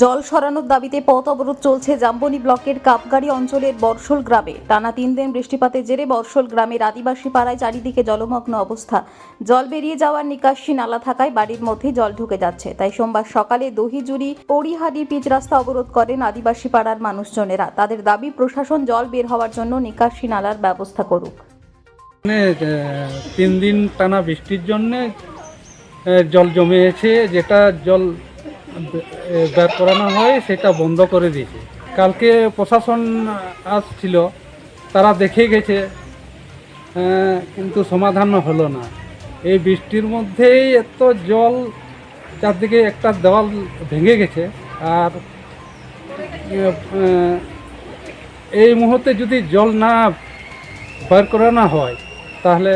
জল সরানোর দাবিতে পথ অবরোধ চলছে জাম্বনি ব্লকের কাপগাড়ি অঞ্চলের বর্ষল গ্রামে। টানা তিন দিন বৃষ্টিপাতের জেরে বর্ষল গ্রামের আদিবাসী পাড়ায় চারিদিকে জলমগ্ন অবস্থা। জল বেরিয়ে যাওয়ার নিকাশি নালা থাকায় বাড়ির মধ্যে জল ঢুকে যাচ্ছে। তাই সোমবার সকালে দহিজুড়ি পরিহাদি পিচ রাস্তা অবরোধ করেন আদিবাসী পাড়ার মানুষজনেরা। তাদের দাবি, প্রশাসন জল বের হওয়ার জন্য নিকাশি নালার ব্যবস্থা করুক। মানে তিন দিন টানা বৃষ্টির জন্যে জল জমেছে। যেটা জল বের করানো হয়, সেটা বন্ধ করে দিয়েছে। কালকে প্রশাসন আসছিল, তারা দেখে গেছে কিন্তু সমাধান হলো না। এই বৃষ্টির মধ্যেই এত জল চারদিকে একটা দেওয়াল ভেঙে গেছে, আর এই মুহূর্তে যদি জল না বার করানো হয়, তাহলে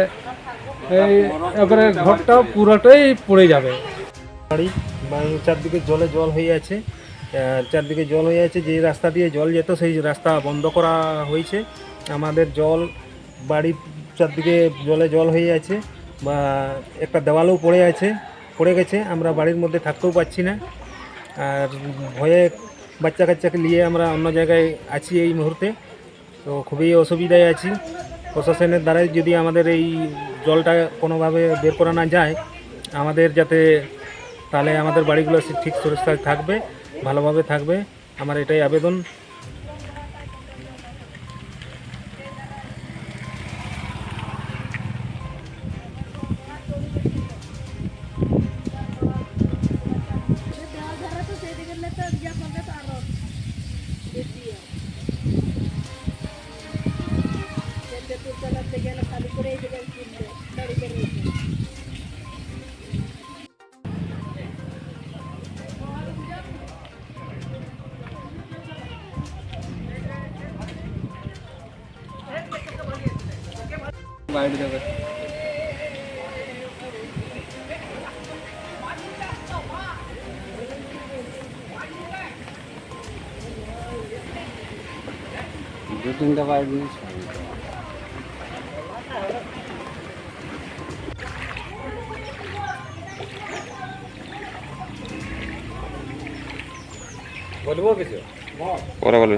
এই এবারে ঘরটা পুরোটাই পড়ে যাবে। চারদিকে জলে জল হয়ে আছে। চারদিকে জল হয়ে আছে যে রাস্তা দিয়ে জল যেত, সেই রাস্তা বন্ধ করা হয়েছে। আমাদের জল বাড়ির চারদিকে জলে জল হয়ে আছে, বা একটা দেওয়ালও পড়ে আছে, পড়ে গেছে, আমরা বাড়ির মধ্যে থাকতেও পারছি না। আর ভয়ে বাচ্চা কাচ্চাকে নিয়ে আমরা অন্য জায়গায় আছি এই মুহূর্তে। তো খুবই অসুবিধায় আছি। প্রশাসনের দ্বারাই যদি আমাদের এই জলটা কোনোভাবে বের করা না যায়, আমাদের যাতে তাহলে আমাদের বাড়িগুলো ঠিক সুরক্ষায় থাকবে ভালোভাবে থাকবে। আমার এটাই আবেদন। দু তিনটা বাইরে বলবো কিছু পরে বলবে